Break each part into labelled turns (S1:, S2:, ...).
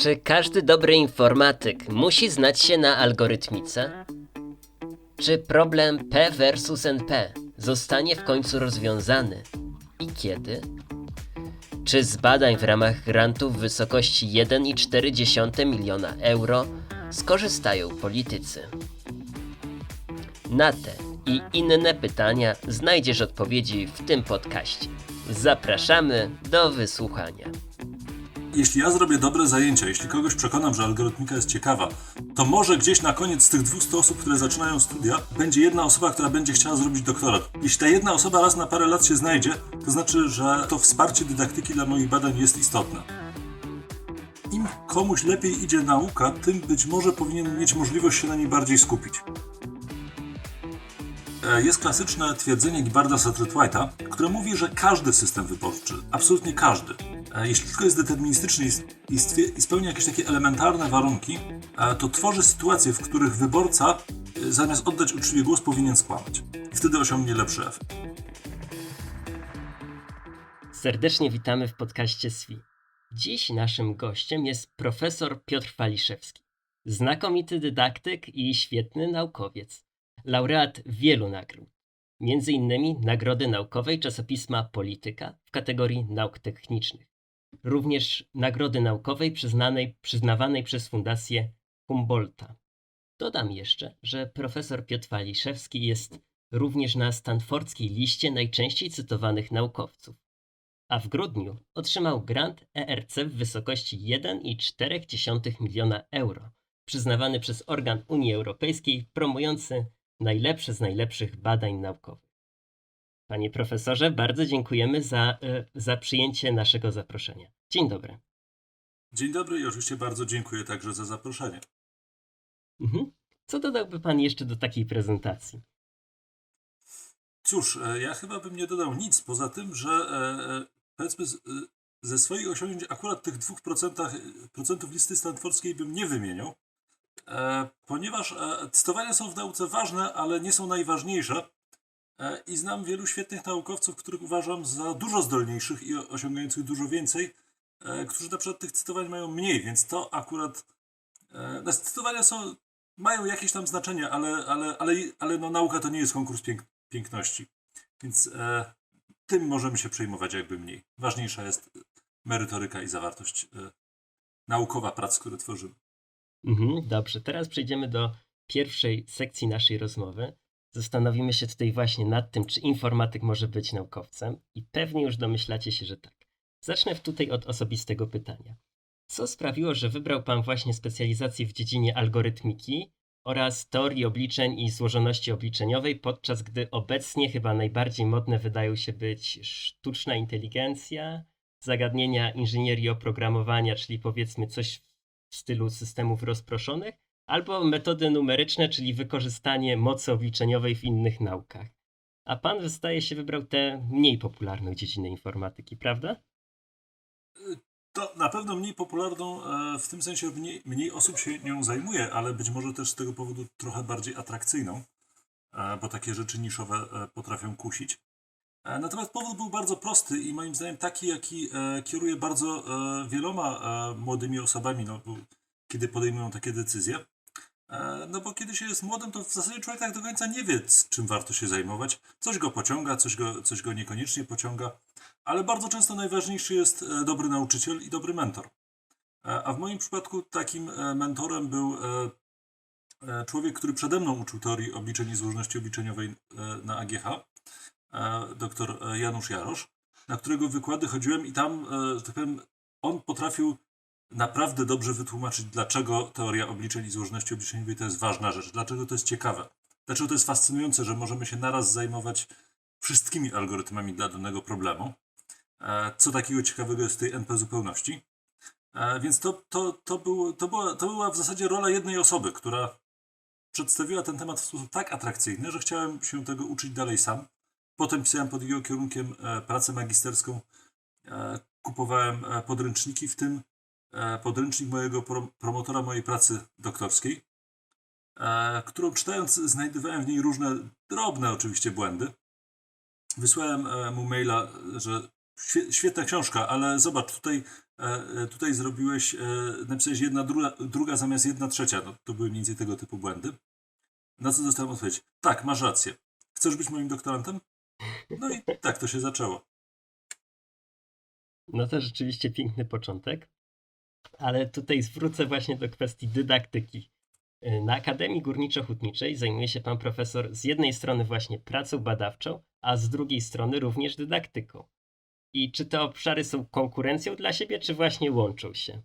S1: Czy każdy dobry informatyk musi znać się na algorytmice? Czy problem P versus NP zostanie w końcu rozwiązany? I kiedy? Czy z badań w ramach grantów w wysokości 1,4 miliona euro skorzystają politycy? Na te i inne pytania znajdziesz odpowiedzi w tym podcaście. Zapraszamy do wysłuchania.
S2: Jeśli ja zrobię dobre zajęcia, jeśli kogoś przekonam, że algorytmika jest ciekawa, to może gdzieś na koniec z tych 200 osób, które zaczynają studia, będzie jedna osoba, która będzie chciała zrobić doktorat. Jeśli ta jedna osoba raz na parę lat się znajdzie, to znaczy, że to wsparcie dydaktyki dla moich badań jest istotne. Im komuś lepiej idzie nauka, tym być może powinien mieć możliwość się na niej bardziej skupić. E, Jest klasyczne twierdzenie Gibarda Satterthwaite'a, które mówi, że każdy system wyborczy, absolutnie każdy, jeśli tylko jest deterministyczny i spełnia jakieś takie elementarne warunki, to tworzy sytuacje, w których wyborca e, zamiast oddać uczciwie głos powinien skłamać. I wtedy osiągnie lepszy efekt.
S1: Serdecznie witamy w podcaście SWI. Dziś naszym gościem jest profesor Piotr Waliszewski. Znakomity dydaktyk i świetny naukowiec. Laureat wielu nagród. Między innymi Nagrody Naukowej czasopisma Polityka w kategorii nauk technicznych. Również Nagrody Naukowej przyznanej, przyznawanej przez Fundację Humboldta. Dodam jeszcze, że profesor Piotr Waliszewski jest również na stanfordzkiej liście najczęściej cytowanych naukowców a w grudniu otrzymał grant ERC w wysokości 1,4 miliona euro, przyznawany przez organ Unii Europejskiej promujący najlepsze z najlepszych badań naukowych. Panie profesorze, bardzo dziękujemy za, e, za przyjęcie naszego zaproszenia. Dzień dobry.
S2: Dzień dobry i oczywiście bardzo dziękuję także za zaproszenie.
S1: Mhm. Co dodałby pan jeszcze do takiej prezentacji?
S2: Cóż, e, ja chyba bym nie dodał nic, poza tym, że e, powiedzmy ze swoich osiągnięć akurat tych 2% e, procentów listy stanfordzkiej bym nie wymieniał, ponieważ cytowania są w nauce ważne, ale nie są najważniejsze i znam wielu świetnych naukowców, których uważam za dużo zdolniejszych i osiągających dużo więcej, e, którzy na przykład tych cytowań mają mniej, więc to akurat e, no, cytowania są, mają jakieś tam znaczenie, ale, ale, ale, ale no, nauka to nie jest konkurs pięk, piękności. Więc e, tym możemy się przejmować jakby mniej. Ważniejsza jest merytoryka i zawartość e, naukowa prac, które tworzymy.
S1: Mhm, dobrze, teraz przejdziemy do pierwszej sekcji naszej rozmowy. Zastanowimy się tutaj właśnie nad tym, czy informatyk może być naukowcem i pewnie już domyślacie się, że tak. Zacznę tutaj od osobistego pytania. Co sprawiło, że wybrał Pan właśnie specjalizację w dziedzinie algorytmiki oraz teorii obliczeń i złożoności obliczeniowej, podczas gdy obecnie chyba najbardziej modne wydają się być sztuczna inteligencja, zagadnienia inżynierii oprogramowania, czyli powiedzmy coś w stylu systemów rozproszonych, albo metody numeryczne, czyli wykorzystanie mocy obliczeniowej w innych naukach. A pan zdaje się wybrał tę mniej popularną dziedzinę informatyki, prawda?
S2: To na pewno mniej popularną, e, w tym sensie mniej, mniej osób się nią zajmuje, ale być może też z tego powodu trochę bardziej atrakcyjną, e, bo takie rzeczy niszowe e, potrafią kusić. Natomiast powód był bardzo prosty i moim zdaniem taki, jaki kieruje bardzo wieloma młodymi osobami, no, kiedy podejmują takie decyzje. E, No bo kiedy się jest młodym, to w zasadzie człowiek tak do końca nie wie, czym warto się zajmować. Coś go pociąga, coś go, coś go niekoniecznie pociąga, ale bardzo często najważniejszy jest e, dobry nauczyciel i dobry mentor. E, A w moim przypadku takim mentorem był człowiek, który przede mną uczył teorii obliczeń i złożoności obliczeniowej na AGH, dr Janusz Jarosz, na którego wykłady chodziłem i tam, tak powiem, on potrafił naprawdę dobrze wytłumaczyć, dlaczego teoria obliczeń i złożoności obliczeniowej to jest ważna rzecz, dlaczego to jest ciekawe, dlaczego to jest fascynujące, że możemy się naraz zajmować wszystkimi algorytmami dla danego problemu. E, Co takiego ciekawego jest w tej NP zupełności. E, Więc to, to, to, był, to, była, to była w zasadzie rola jednej osoby, która przedstawiła ten temat w sposób tak atrakcyjny, że chciałem się tego uczyć dalej sam. Potem pisałem pod jego kierunkiem e, pracę magisterską, kupowałem podręczniki, w tym podręcznik mojego pro, promotora mojej pracy doktorskiej, e, którą czytając znajdowałem w niej różne drobne oczywiście błędy. Wysłałem e, mu maila, że świe- świetna książka, ale zobacz, tutaj e, e, tutaj zrobiłeś, e, napisałeś jedna druga, druga zamiast jedna trzecia. No, to były mniej więcej tego typu błędy. Na co dostałem odpowiedź? Tak, masz rację. Chcesz być moim doktorantem? No i tak to się zaczęło.
S1: No to rzeczywiście piękny początek. Ale tutaj zwrócę właśnie do kwestii dydaktyki. Y, Na Akademii Górniczo-Hutniczej zajmuje się pan profesor z jednej strony właśnie pracą badawczą, a z drugiej strony również dydaktyką. I czy te obszary są konkurencją dla siebie, czy właśnie łączą się?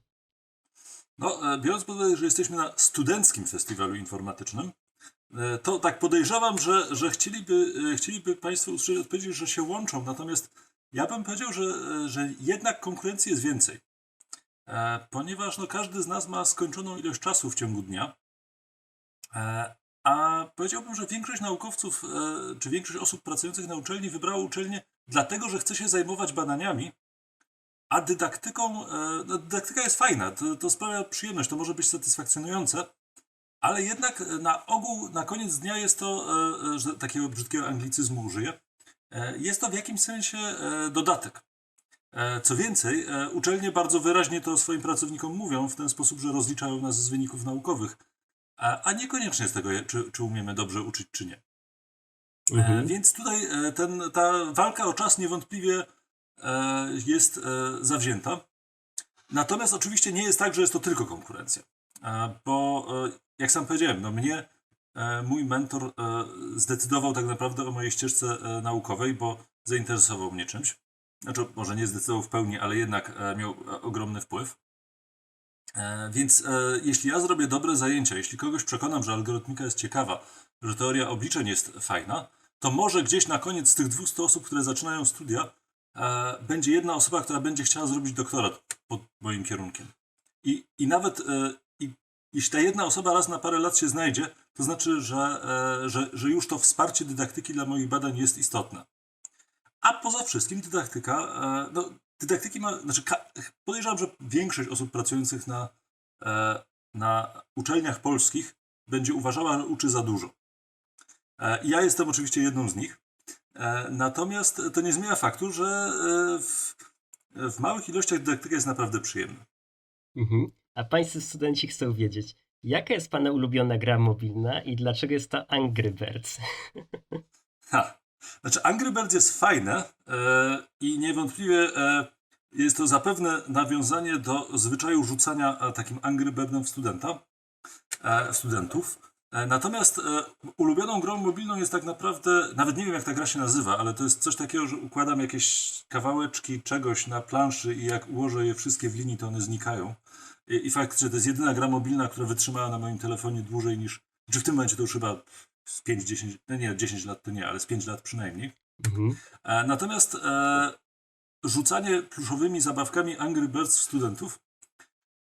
S2: No, e, biorąc pod uwagę, że jesteśmy na studenckim festiwalu informatycznym, e, to tak podejrzewam, że, że chcieliby, e, chcieliby Państwo usłyszeć odpowiedzi, że się łączą. Natomiast ja bym powiedział, że, że jednak konkurencji jest więcej. E, Ponieważ no, każdy z nas ma skończoną ilość czasu w ciągu dnia. E, A powiedziałbym, że większość naukowców, e, czy większość osób pracujących na uczelni wybrało uczelnię dlatego, że chce się zajmować badaniami, a dydaktyką, no dydaktyka jest fajna, to, to sprawia przyjemność, to może być satysfakcjonujące, ale jednak na ogół, na koniec dnia jest to, że takiego brzydkiego anglicyzmu użyję, jest to w jakimś sensie dodatek. E, Co więcej, e, uczelnie bardzo wyraźnie to swoim pracownikom mówią w ten sposób, że rozliczają nas z wyników naukowych, a, a niekoniecznie z tego, czy, czy umiemy dobrze uczyć, czy nie. E,
S1: Mhm.
S2: Więc tutaj e, ten, ta walka o czas niewątpliwie e, jest e, zawzięta. Natomiast oczywiście nie jest tak, że jest to tylko konkurencja. E, bo e, jak sam powiedziałem, no mnie e, mój mentor e, zdecydował tak naprawdę o mojej ścieżce e, naukowej, bo zainteresował mnie czymś. Znaczy, może nie zdecydował w pełni, ale jednak e, miał e, ogromny wpływ. E, Więc jeśli ja zrobię dobre zajęcia, jeśli kogoś przekonam, że algorytmika jest ciekawa, że teoria obliczeń jest fajna, to może gdzieś na koniec z tych 200 osób, które zaczynają studia, będzie jedna osoba, która będzie chciała zrobić doktorat pod moim kierunkiem. I, i nawet i, jeśli ta jedna osoba raz na parę lat się znajdzie, to znaczy, że, że, że już to wsparcie dydaktyki dla moich badań jest istotne. A poza wszystkim dydaktyka, e, no, dydaktyki ma, znaczy podejrzewam, że większość osób pracujących na, e, na uczelniach polskich będzie uważała, że uczy za dużo. E, Ja jestem oczywiście jedną z nich. Natomiast to nie zmienia faktu, że w, w małych ilościach dydaktyka jest naprawdę przyjemna.
S1: Mhm. A pańscy studenci chcą wiedzieć, jaka jest pana ulubiona gra mobilna i dlaczego jest to Angry Birds?
S2: Ha. Znaczy, Angry Birds jest fajne e, i niewątpliwie e, jest to zapewne nawiązanie do zwyczaju rzucania e, takim Angry Birdem w studenta, e, studentów. E, natomiast e, ulubioną grą mobilną jest tak naprawdę, nawet nie wiem jak ta gra się nazywa, ale to jest coś takiego, że układam jakieś kawałeczki czegoś na planszy i jak ułożę je wszystkie w linii, to one znikają. I, i fakt, że to jest jedyna gra mobilna, która wytrzymała na moim telefonie dłużej niż, czy w tym momencie to już chyba z 5-10, no nie, 10 lat to nie, ale z 5 lat przynajmniej.
S1: Mhm.
S2: E, natomiast e, rzucanie pluszowymi zabawkami Angry Birds w studentów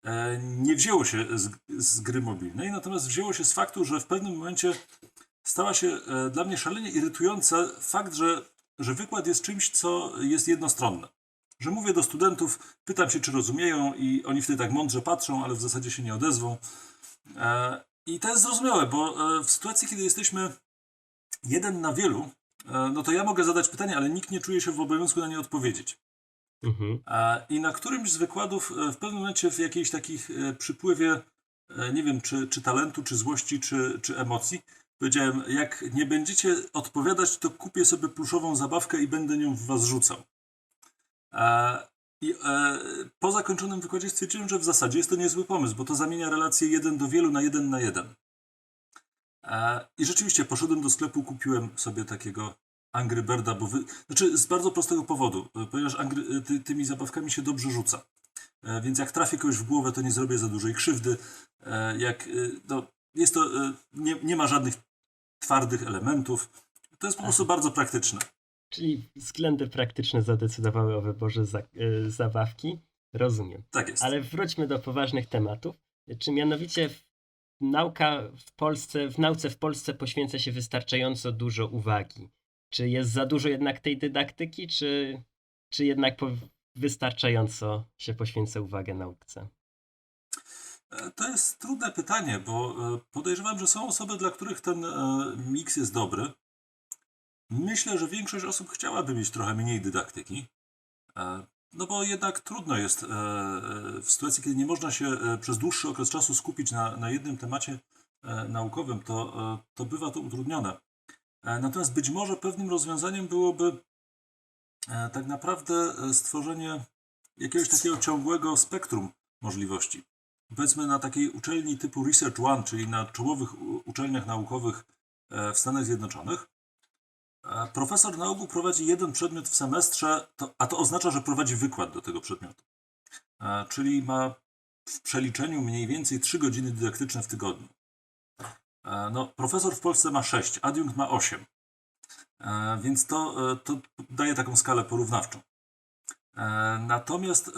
S2: e, nie wzięło się z, z gry mobilnej, natomiast wzięło się z faktu, że w pewnym momencie stała się e, dla mnie szalenie irytujące fakt, że, że wykład jest czymś, co jest jednostronne. Że mówię do studentów, pytam się, czy rozumieją, i oni wtedy tak mądrze patrzą, ale w zasadzie się nie odezwą. E, I to jest zrozumiałe, bo e, w sytuacji, kiedy jesteśmy jeden na wielu, e, no to ja mogę zadać pytanie, ale nikt nie czuje się w obowiązku na nie odpowiedzieć.
S1: Mhm.
S2: I na którymś z wykładów, e, w pewnym momencie w jakiejś takich przypływie, nie wiem, czy, czy talentu, czy złości, czy, czy emocji, powiedziałem, jak nie będziecie odpowiadać, to kupię sobie pluszową zabawkę i będę nią w was rzucał. E, I e, po zakończonym wykładzie stwierdziłem, że w zasadzie jest to niezły pomysł, bo to zamienia relacje jeden do wielu na jeden na jeden. E, I rzeczywiście poszedłem do sklepu, kupiłem sobie takiego Angry Birda, bo wy... znaczy z bardzo prostego powodu, e, ponieważ Angry, ty, tymi zabawkami się dobrze rzuca. E, Więc jak trafię kogoś w głowę, to nie zrobię za dużej krzywdy. E, Jak, e, no, jest to, e, nie, nie ma żadnych twardych elementów. To jest po prostu bardzo praktyczne.
S1: Czyli względy praktyczne zadecydowały o wyborze za, y, zabawki. Rozumiem.
S2: Tak jest.
S1: Ale wróćmy do poważnych tematów. Czy mianowicie w, nauka w Polsce, w nauce w Polsce poświęca się wystarczająco dużo uwagi? Czy jest za dużo jednak tej dydaktyki, czy, czy jednak po, wystarczająco się poświęca uwagę nauce?
S2: E, To jest trudne pytanie, bo e, podejrzewam, że są osoby, dla których ten miks jest dobry. Myślę, że większość osób chciałaby mieć trochę mniej dydaktyki. E, no bo jednak trudno jest e, e, w sytuacji, kiedy nie można się przez dłuższy okres czasu skupić na, na jednym temacie naukowym, to, to bywa to utrudnione. Natomiast być może pewnym rozwiązaniem byłoby tak naprawdę stworzenie jakiegoś takiego ciągłego spektrum możliwości. Powiedzmy na takiej uczelni typu Research One, czyli na czołowych uczelniach naukowych w Stanach Zjednoczonych, profesor na ogół prowadzi jeden przedmiot w semestrze, to, a to oznacza, że prowadzi wykład do tego przedmiotu. E, Czyli ma w przeliczeniu mniej więcej 3 godziny dydaktyczne w tygodniu. E, No, profesor w Polsce ma 6, adiunkt ma 8. E, Więc to, e, to daje taką skalę porównawczą. E, Natomiast e,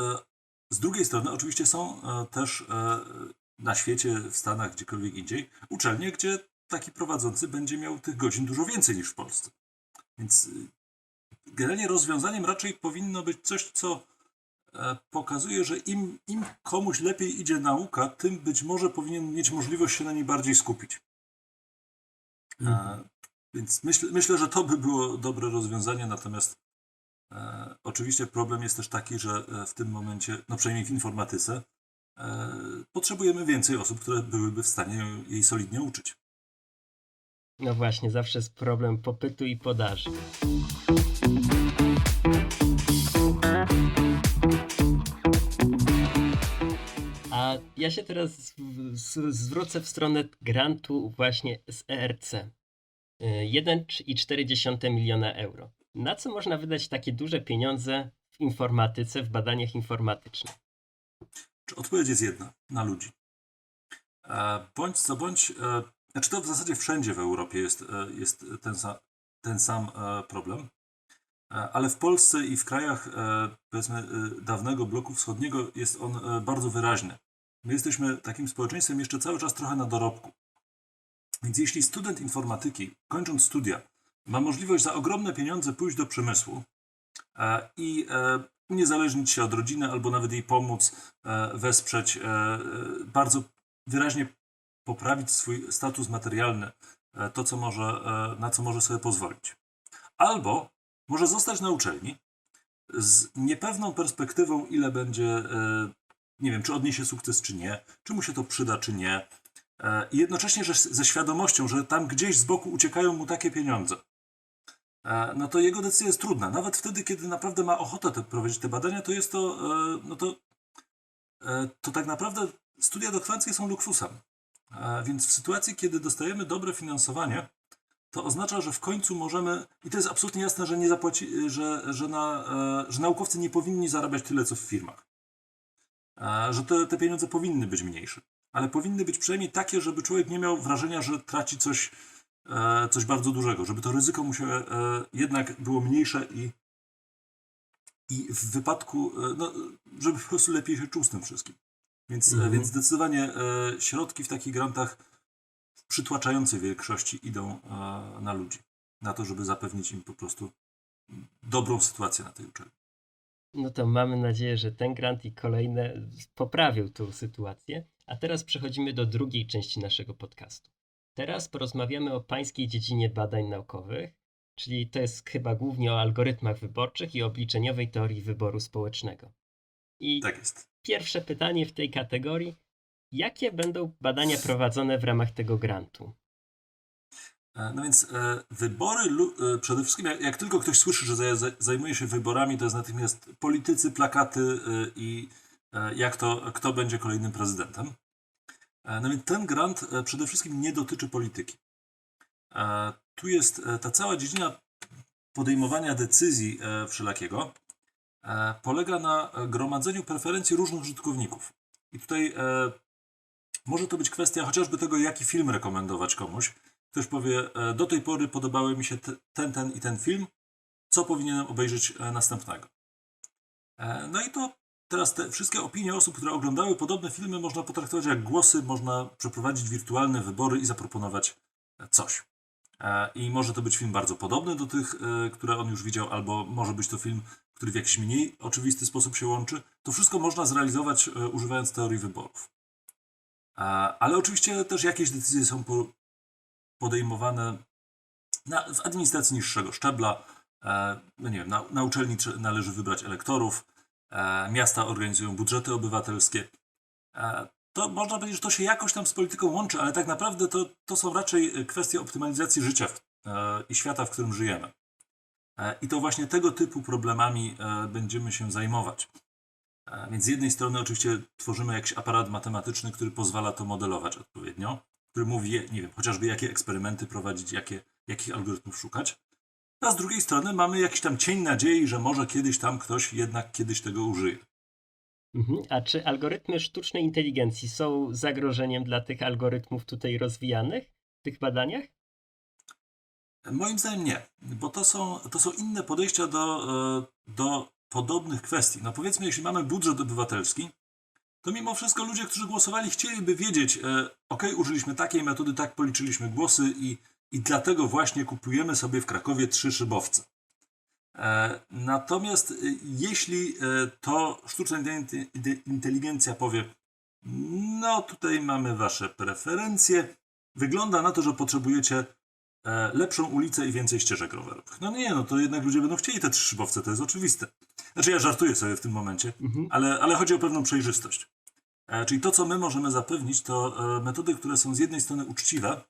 S2: z drugiej strony oczywiście są e, też e, na świecie, w Stanach, gdziekolwiek indziej, uczelnie, gdzie taki prowadzący będzie miał tych godzin dużo więcej niż w Polsce. Więc y, generalnie rozwiązaniem raczej powinno być coś, co e, pokazuje, że im, im komuś lepiej idzie nauka, tym być może powinien mieć możliwość się na niej bardziej skupić. E, Więc myślę, myślę, że to by było dobre rozwiązanie, natomiast e, oczywiście problem jest też taki, że e, w tym momencie, no przynajmniej w informatyce, e, potrzebujemy więcej osób, które byłyby w stanie jej solidnie uczyć.
S1: No właśnie, zawsze jest problem popytu i podaży. A ja się teraz zwrócę w stronę grantu właśnie z ERC. Y, 1,4 miliona euro. Na co można wydać takie duże pieniądze w informatyce, w badaniach informatycznych?
S2: Odpowiedź jest jedna na ludzi? E, Bądź co bądź, e, znaczy to w zasadzie wszędzie w Europie jest, e, jest ten, ten sam e, problem, E, ale w Polsce i w krajach powiedzmy dawnego bloku wschodniego jest on bardzo wyraźny. My jesteśmy takim społeczeństwem jeszcze cały czas trochę na dorobku. Więc jeśli student informatyki, kończąc studia, ma możliwość za ogromne pieniądze pójść do przemysłu i uniezależnić się od rodziny albo nawet jej pomóc, wesprzeć, bardzo wyraźnie poprawić swój status materialny, e, to co może, e, na co może sobie pozwolić. Albo może zostać na uczelni z niepewną perspektywą, ile będzie, e, nie wiem, czy odniesie sukces, czy nie, czy mu się to przyda, czy nie. I jednocześnie że ze świadomością, że tam gdzieś z boku uciekają mu takie pieniądze. No to jego decyzja jest trudna. Nawet wtedy, kiedy naprawdę ma ochotę te, prowadzić te badania, to jest to, no to, to tak naprawdę studia doktoranckie są luksusem. Więc w sytuacji, kiedy dostajemy dobre finansowanie, to oznacza, że w końcu możemy, i to jest absolutnie jasne, że nie zapłaci, że, że, na, e, że naukowcy nie powinni zarabiać tyle, co w firmach. E, Że te, te pieniądze powinny być mniejsze. Ale powinny być przynajmniej takie, żeby człowiek nie miał wrażenia, że traci coś, e, coś bardzo dużego, żeby to ryzyko mu się e, jednak było mniejsze i, i w wypadku, no, żeby po prostu lepiej się czuł z tym wszystkim. Więc, e,
S1: Mhm.
S2: więc zdecydowanie e, środki w takich grantach w przytłaczającej większości idą e, na ludzi. Na to, żeby zapewnić im po prostu dobrą sytuację na tej uczelni.
S1: No to mamy nadzieję, że ten grant i kolejne poprawią tą sytuację. A teraz przechodzimy do drugiej części naszego podcastu. Teraz porozmawiamy o pańskiej dziedzinie badań naukowych, czyli to jest chyba głównie o algorytmach wyborczych i obliczeniowej teorii wyboru społecznego. I
S2: Tak jest.
S1: Pierwsze pytanie w tej kategorii: jakie będą badania prowadzone w ramach tego grantu?
S2: E, No więc e, wybory, e, przede wszystkim jak, jak tylko ktoś słyszy, że za- za- zajmuje się wyborami, to jest natychmiast politycy, plakaty i jak to, kto będzie kolejnym prezydentem. No więc ten grant przede wszystkim nie dotyczy polityki. Tu jest ta cała dziedzina podejmowania decyzji wszelakiego polega na e, gromadzeniu preferencji różnych użytkowników. I tutaj e, może to być kwestia chociażby tego, jaki film rekomendować komuś. Ktoś powie, e, do tej pory podobały mi się te, ten, ten i ten film, co powinienem obejrzeć e, następnego. E, No i to teraz te wszystkie opinie osób, które oglądały podobne filmy, można potraktować jak głosy, można przeprowadzić wirtualne wybory i zaproponować e, coś. E, I może to być film bardzo podobny do tych, e, które on już widział, albo może być to film, który w jakiś mniej oczywisty sposób się łączy. To wszystko można zrealizować e, używając teorii wyborów. Ale oczywiście też jakieś decyzje są po, podejmowane na, w administracji niższego szczebla. E, No nie wiem, na, na uczelni należy wybrać elektorów, e, miasta organizują budżety obywatelskie. To można powiedzieć, że to się jakoś tam z polityką łączy, ale tak naprawdę to, to są raczej kwestie optymalizacji życia w, i świata, w którym żyjemy. E, I to właśnie tego typu problemami e, będziemy się zajmować. E, Więc z jednej strony oczywiście tworzymy jakiś aparat matematyczny, który pozwala to modelować odpowiednio, który mówi, nie wiem, chociażby jakie eksperymenty prowadzić, jakie, jakich algorytmów szukać. A z drugiej strony mamy jakiś tam cień nadziei, że może kiedyś tam ktoś jednak kiedyś tego użyje.
S1: Mhm. A czy algorytmy sztucznej inteligencji są zagrożeniem dla tych algorytmów tutaj rozwijanych w tych badaniach?
S2: Moim zdaniem nie, bo to są, to są inne podejścia do, e, do podobnych kwestii. No powiedzmy, jeśli mamy budżet obywatelski, to mimo wszystko ludzie, którzy głosowali, chcieliby wiedzieć, e, ok, użyliśmy takiej metody, tak policzyliśmy głosy i, i dlatego właśnie kupujemy sobie w Krakowie trzy szybowce. E, Natomiast jeśli to sztuczna inte- inte- inteligencja powie, no tutaj mamy wasze preferencje, wygląda na to, że potrzebujecie lepszą ulicę i więcej ścieżek rowerowych. No nie, no to jednak ludzie będą chcieli te trzy szybowce, to jest oczywiste. Znaczy ja żartuję sobie w tym momencie,
S1: Mhm.
S2: ale, ale chodzi o pewną przejrzystość. E, czyli to, co my możemy zapewnić, to e, metody, które są z jednej strony uczciwe,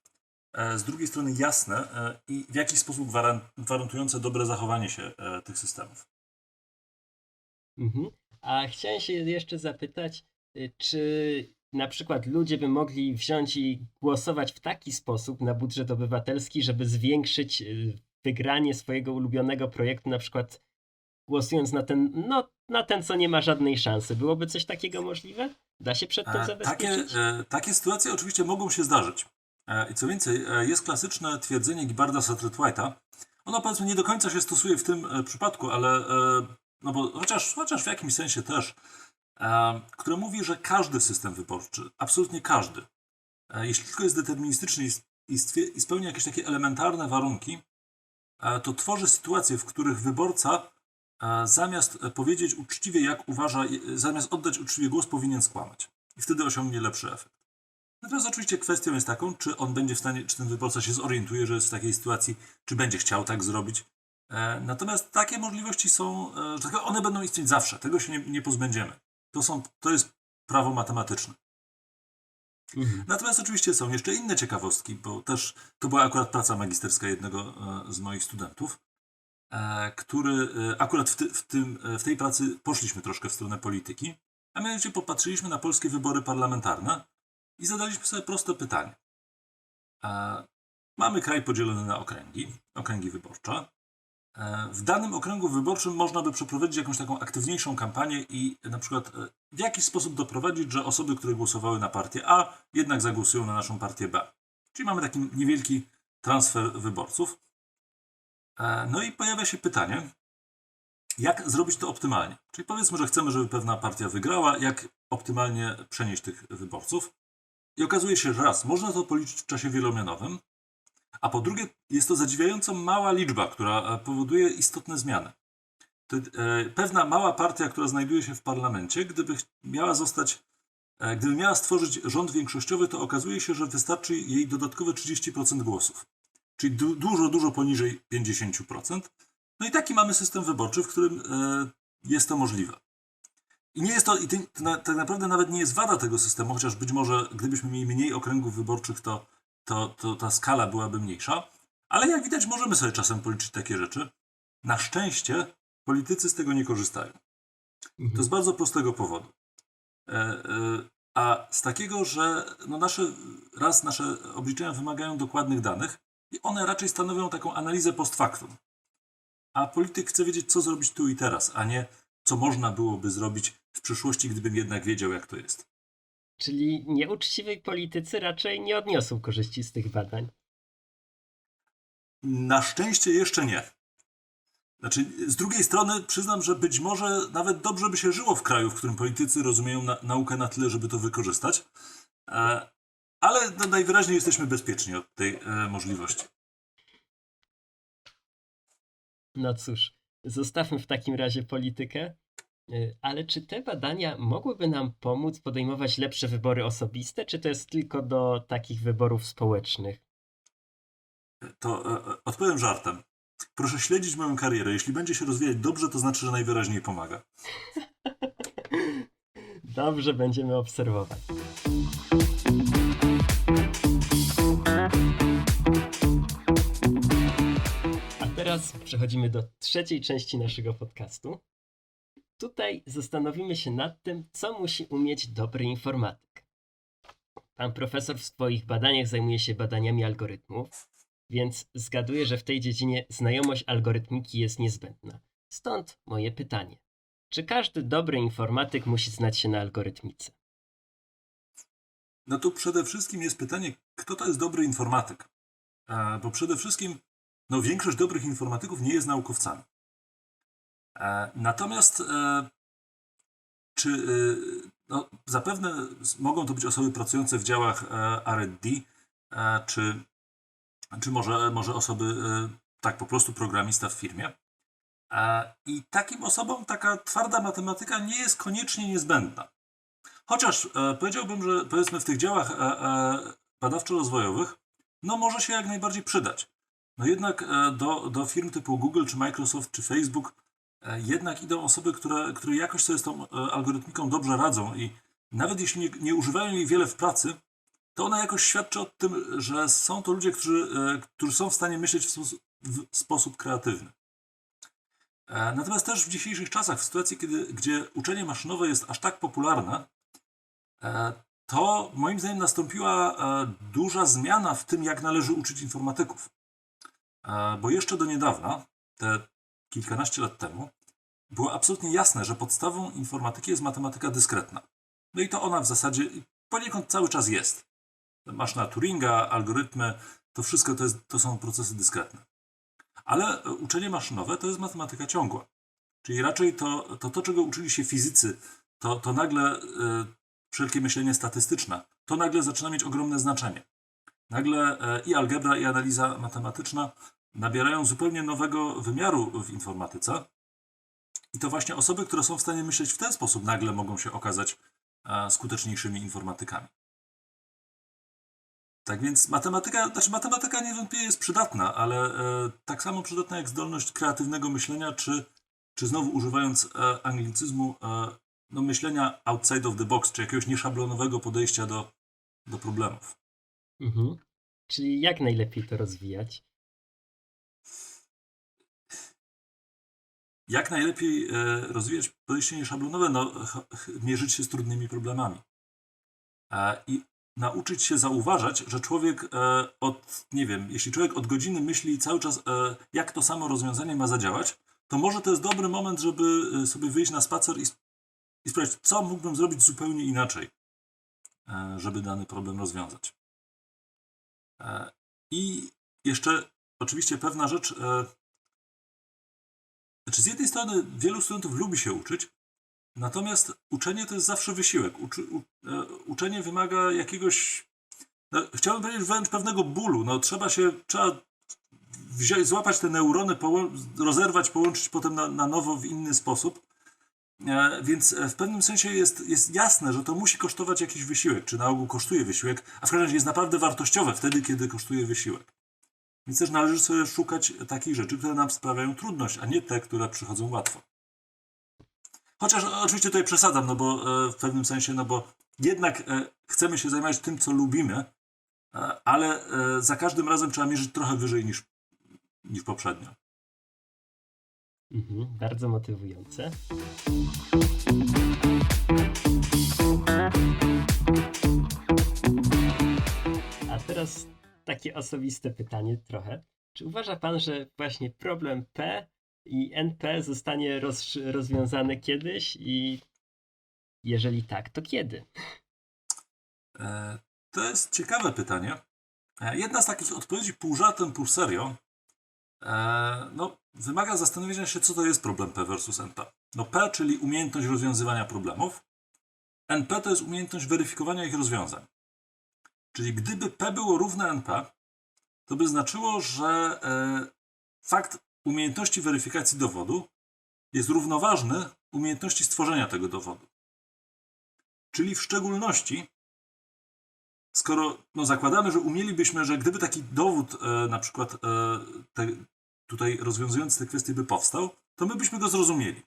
S2: e, z drugiej strony jasne e, i w jakiś sposób gwaran- gwarantujące dobre zachowanie się e, tych systemów.
S1: Mhm. A chciałem się jeszcze zapytać, y, czy na przykład ludzie by mogli wziąć i głosować w taki sposób na budżet obywatelski, żeby zwiększyć y, wygranie swojego ulubionego projektu, na przykład głosując na ten, no, na ten, co nie ma żadnej szansy. Byłoby coś takiego możliwe? Da się przed tym
S2: E, Takie,
S1: zabezpieczyć?
S2: e, takie sytuacje oczywiście mogą się zdarzyć. E, I co więcej, e, jest klasyczne twierdzenie Gibarda Satterthwaite'a. Ono powiedzmy nie do końca się stosuje w tym przypadku, ale no bo chociaż, chociaż w jakimś sensie też, które mówi, że każdy system wyborczy, absolutnie każdy, e, jeśli tylko jest deterministyczny i, spełnia jakieś takie elementarne warunki, e, to tworzy sytuacje, w których wyborca e, zamiast powiedzieć uczciwie, jak uważa, zamiast oddać uczciwie głos, powinien skłamać. I wtedy osiągnie lepszy efekt. Natomiast oczywiście kwestią jest taką, czy on będzie w stanie, czy ten wyborca się zorientuje, że jest w takiej sytuacji, czy będzie chciał tak zrobić. Natomiast takie możliwości są, że tak one będą istnieć zawsze. Tego się nie, nie pozbędziemy. To, są, to jest prawo matematyczne.
S1: Mhm.
S2: Natomiast oczywiście są jeszcze inne ciekawostki, bo też to była akurat praca magisterska jednego e, z moich studentów, e, który e, akurat w, ty, w, tym, w tej pracy poszliśmy troszkę w stronę polityki, a mianowicie popatrzyliśmy na polskie wybory parlamentarne i zadaliśmy sobie proste pytanie. Mamy kraj podzielony na okręgi, okręgi wyborcze. E, W danym okręgu wyborczym można by przeprowadzić jakąś taką aktywniejszą kampanię i na przykład e, w jakiś sposób doprowadzić, że osoby, które głosowały na partię A, jednak zagłosują na naszą partię B. Czyli mamy taki niewielki transfer wyborców. E, No i pojawia się pytanie, jak zrobić to optymalnie? Czyli powiedzmy, że chcemy, żeby pewna partia wygrała, jak optymalnie przenieść tych wyborców. I okazuje się, że raz, można to policzyć w czasie wielomianowym, a po drugie, jest to zadziwiająco mała liczba, która e, powoduje istotne zmiany. E, pewna mała partia, która znajduje się w parlamencie, gdyby miała zostać, e, gdyby miała stworzyć rząd większościowy, to okazuje się, że wystarczy jej dodatkowe 30% głosów. Czyli du- dużo, dużo poniżej 50%. No i taki mamy system wyborczy, w którym jest to możliwe. I nie jest to, i tak naprawdę nawet nie jest wada tego systemu, chociaż być może gdybyśmy mieli mniej okręgów wyborczych, to, to, to ta skala byłaby mniejsza. Ale jak widać, możemy sobie czasem policzyć takie rzeczy. Na szczęście politycy z tego nie korzystają. To
S1: Mhm.
S2: jest bardzo prostego powodu. E, e, a z takiego, że no nasze, raz nasze obliczenia wymagają dokładnych danych i one raczej stanowią taką analizę post factum. A polityk chce wiedzieć, co zrobić tu i teraz, a nie co można byłoby zrobić w przyszłości, gdybym jednak wiedział, jak to jest.
S1: Czyli nieuczciwi politycy raczej nie odniosą korzyści z tych badań.
S2: Na szczęście jeszcze nie. Znaczy, z drugiej strony przyznam, że być może nawet dobrze by się żyło w kraju, w którym politycy rozumieją na, naukę na tyle, żeby to wykorzystać. E, ale no, najwyraźniej jesteśmy bezpieczni od tej e, możliwości.
S1: No cóż, zostawmy w takim razie politykę. Y, Ale czy te badania mogłyby nam pomóc podejmować lepsze wybory osobiste, czy to jest tylko do takich wyborów społecznych?
S2: To e, e, odpowiem żartem. Proszę śledzić moją karierę. Jeśli będzie się rozwijać dobrze, to znaczy, że najwyraźniej pomaga.
S1: Dobrze, będziemy obserwować. A teraz przechodzimy do trzeciej części naszego podcastu. Tutaj zastanowimy się nad tym, co musi umieć dobry informatyk. Pan profesor w swoich badaniach zajmuje się badaniami algorytmów, więc zgaduję, że w tej dziedzinie znajomość algorytmiki jest niezbędna. Stąd moje pytanie. Czy każdy dobry informatyk musi znać się na algorytmice?
S2: No tu przede wszystkim jest pytanie, kto to jest dobry informatyk? E, bo przede wszystkim no, większość dobrych informatyków nie jest naukowcami. E, natomiast e, czy e, no, zapewne mogą to być osoby pracujące w działach R&D, czy, czy może, może osoby, tak po prostu programista w firmie. I takim osobom taka twarda matematyka nie jest koniecznie niezbędna. Chociaż powiedziałbym, że powiedzmy w tych działach badawczo-rozwojowych, no może się jak najbardziej przydać. No jednak do, do firm typu Google, czy Microsoft, czy Facebook jednak idą osoby, które, które jakoś sobie z tą e, algorytmiką dobrze radzą i nawet jeśli nie, nie używają jej wiele w pracy, to ona jakoś świadczy o tym, że są to ludzie, którzy, e, którzy są w stanie myśleć w sposób, w sposób kreatywny. E, Natomiast też w dzisiejszych czasach, w sytuacji, kiedy, gdzie uczenie maszynowe jest aż tak popularne, e, to moim zdaniem nastąpiła e, duża zmiana w tym, jak należy uczyć informatyków. E, Bo jeszcze do niedawna, te kilkanaście lat temu, było absolutnie jasne, że podstawą informatyki jest matematyka dyskretna. No i to ona w zasadzie poniekąd cały czas jest. Maszyna Turinga, algorytmy, to wszystko to, jest, to są procesy dyskretne. Ale uczenie maszynowe to jest matematyka ciągła. Czyli raczej to, to, to czego uczyli się fizycy, to, to nagle y, wszelkie myślenie statystyczne, to nagle zaczyna mieć ogromne znaczenie. Nagle e, i algebra, i analiza matematyczna nabierają zupełnie nowego wymiaru w informatyce. I to właśnie osoby, które są w stanie myśleć w ten sposób, nagle mogą się okazać e, skuteczniejszymi informatykami. Tak więc matematyka, znaczy matematyka niewątpliwie jest przydatna, ale e, tak samo przydatna jak zdolność kreatywnego myślenia, czy, czy znowu używając e, anglicyzmu, no myślenia outside of the box, czy jakiegoś nieszablonowego podejścia do, do problemów.
S1: Mhm. Czyli jak najlepiej to rozwijać?
S2: Jak najlepiej e, rozwijać podejście nieszablonowe? No, mierzyć się z trudnymi problemami. E, I nauczyć się zauważać, że człowiek e, od, nie wiem, jeśli człowiek od godziny myśli cały czas, jak to samo rozwiązanie ma zadziałać, to może to jest dobry moment, żeby sobie wyjść na spacer i, i sprawdzić, co mógłbym zrobić zupełnie inaczej, żeby dany problem rozwiązać. I jeszcze oczywiście pewna rzecz, e, znaczy z jednej strony wielu studentów lubi się uczyć, natomiast uczenie to jest zawsze wysiłek. Uczy, u, e, uczenie wymaga jakiegoś, no, chciałbym powiedzieć wręcz pewnego bólu. No, trzeba się, trzeba złapać te neurony, połą- rozerwać, połączyć potem na, na nowo w inny sposób. E, Więc e, w pewnym sensie jest, jest jasne, że to musi kosztować jakiś wysiłek, czy na ogół kosztuje wysiłek, a w każdym razie jest naprawdę wartościowe wtedy, kiedy kosztuje wysiłek. Więc też należy sobie szukać takich rzeczy, które nam sprawiają trudność, a nie te, które przychodzą łatwo. Chociaż e, oczywiście tutaj przesadzam, no bo e, w pewnym sensie, no bo jednak e, chcemy się zajmować tym, co lubimy, ale za każdym razem trzeba mierzyć trochę wyżej niż, niż poprzednio.
S1: Mhm. Bardzo motywujące. A teraz takie osobiste pytanie trochę. Czy uważa pan, że właśnie problem P i NP zostanie roz, rozwiązany kiedyś i jeżeli tak, to kiedy?
S2: E, To jest ciekawe pytanie. E, Jedna z takich odpowiedzi pół żartem, pół serio, e, no, wymaga zastanowienia się, co to jest problem P versus NP. No P, czyli umiejętność rozwiązywania problemów, NP to jest umiejętność weryfikowania ich rozwiązań. Czyli gdyby P było równe NP, to by znaczyło, że e, fakt umiejętności weryfikacji dowodu jest równoważny umiejętności stworzenia tego dowodu. Czyli w szczególności skoro no, zakładamy, że umielibyśmy, że gdyby taki dowód e, na przykład e, te, tutaj rozwiązujący te kwestie by powstał, to my byśmy go zrozumieli.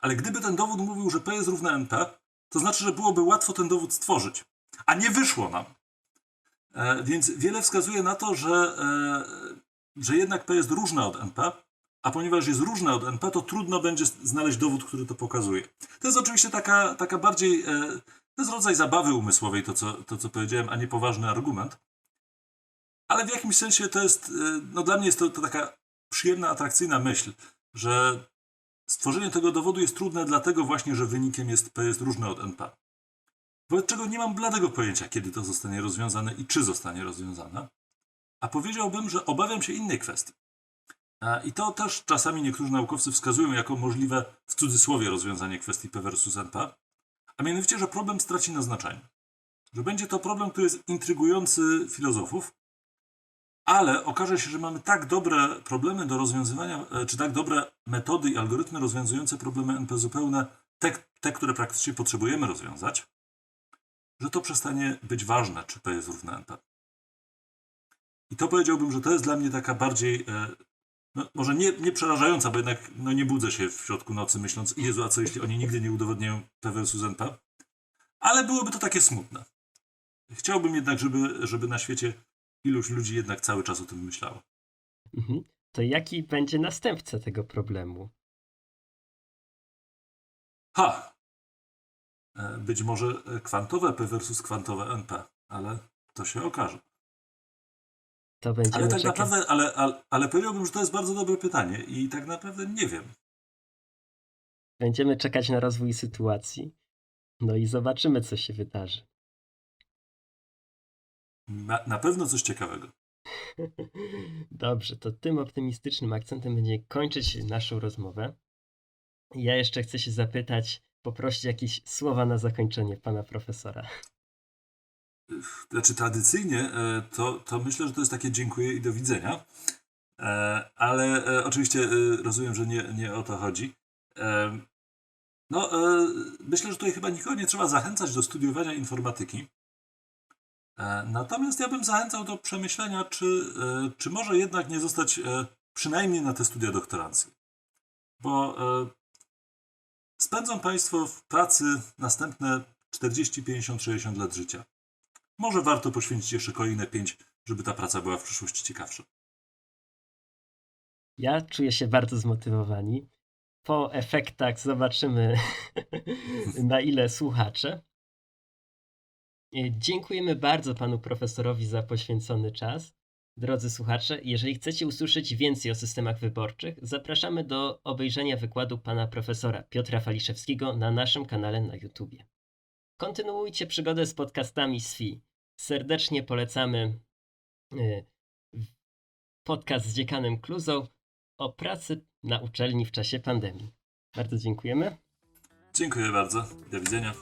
S2: Ale gdyby ten dowód mówił, że P jest równe NP, to znaczy, że byłoby łatwo ten dowód stworzyć. A nie wyszło nam. E, więc wiele wskazuje na to, że, e, że jednak P jest różne od NP, a ponieważ jest różne od NP, to trudno będzie znaleźć dowód, który to pokazuje. To jest oczywiście taka, taka bardziej, e, to jest rodzaj zabawy umysłowej, to co, to co powiedziałem, a nie poważny argument. Ale w jakimś sensie to jest, no dla mnie jest to, to taka przyjemna, atrakcyjna myśl, że stworzenie tego dowodu jest trudne dlatego właśnie, że wynikiem jest P jest różne od NP. Wobec czego nie mam bladego pojęcia, kiedy to zostanie rozwiązane i czy zostanie rozwiązane. A powiedziałbym, że obawiam się innej kwestii. I to też czasami niektórzy naukowcy wskazują jako możliwe w cudzysłowie rozwiązanie kwestii P versus NP, a mianowicie, że problem straci na znaczeniu. Że będzie to problem, który jest intrygujący filozofów, ale okaże się, że mamy tak dobre problemy do rozwiązywania, e, czy tak dobre metody i algorytmy rozwiązujące problemy NP zupełne, te, te które praktycznie potrzebujemy rozwiązać, że to przestanie być ważne, czy P jest równe NP. I to powiedziałbym, że to jest dla mnie taka bardziej, e, no, może nie, nie przerażająca, bo jednak no, nie budzę się w środku nocy myśląc, Jezu, a co jeśli oni nigdy nie udowodnią P versus NP? Ale byłoby to takie smutne. Chciałbym jednak, żeby, żeby na świecie iluś ludzi jednak cały czas o tym myślało.
S1: Mhm. To jaki będzie następca tego problemu?
S2: Ha! E, Być może kwantowe P versus kwantowe NP, ale to się okaże.
S1: To będziemy
S2: Ale tak
S1: czekać.
S2: naprawdę, ale, ale, ale powiedziałbym, że to jest bardzo dobre pytanie i tak naprawdę nie wiem.
S1: Będziemy czekać na rozwój sytuacji. No i zobaczymy, co się wydarzy.
S2: Na, na pewno coś ciekawego.
S1: Dobrze, to tym optymistycznym akcentem będziemy kończyć naszą rozmowę. Ja jeszcze chcę się zapytać, poprosić jakieś słowa na zakończenie pana profesora.
S2: Znaczy tradycyjnie e, to, to myślę, że to jest takie dziękuję i do widzenia. E, Ale e, oczywiście rozumiem, że nie, nie o to chodzi. No, myślę, że tutaj chyba nikogo nie trzeba zachęcać do studiowania informatyki. Natomiast ja bym zachęcał do przemyślenia, czy, czy może jednak nie zostać przynajmniej na te studia doktoranckie. Bo spędzą Państwo w pracy następne 40, 50, 60 lat życia. Może warto poświęcić jeszcze kolejne 5, żeby ta praca była w przyszłości ciekawsza.
S1: Ja czuję się bardzo zmotywowani. Po efektach zobaczymy, na ile słuchacze. E, Dziękujemy bardzo panu profesorowi za poświęcony czas. Drodzy słuchacze, jeżeli chcecie usłyszeć więcej o systemach wyborczych, zapraszamy do obejrzenia wykładu pana profesora Piotra Faliszewskiego na naszym kanale na YouTubie. Kontynuujcie przygodę z podcastami SFI. Serdecznie polecamy e, podcast z dziekanem Kluzą o pracy na uczelni w czasie pandemii. Bardzo dziękujemy.
S2: Dziękuję bardzo. Do widzenia.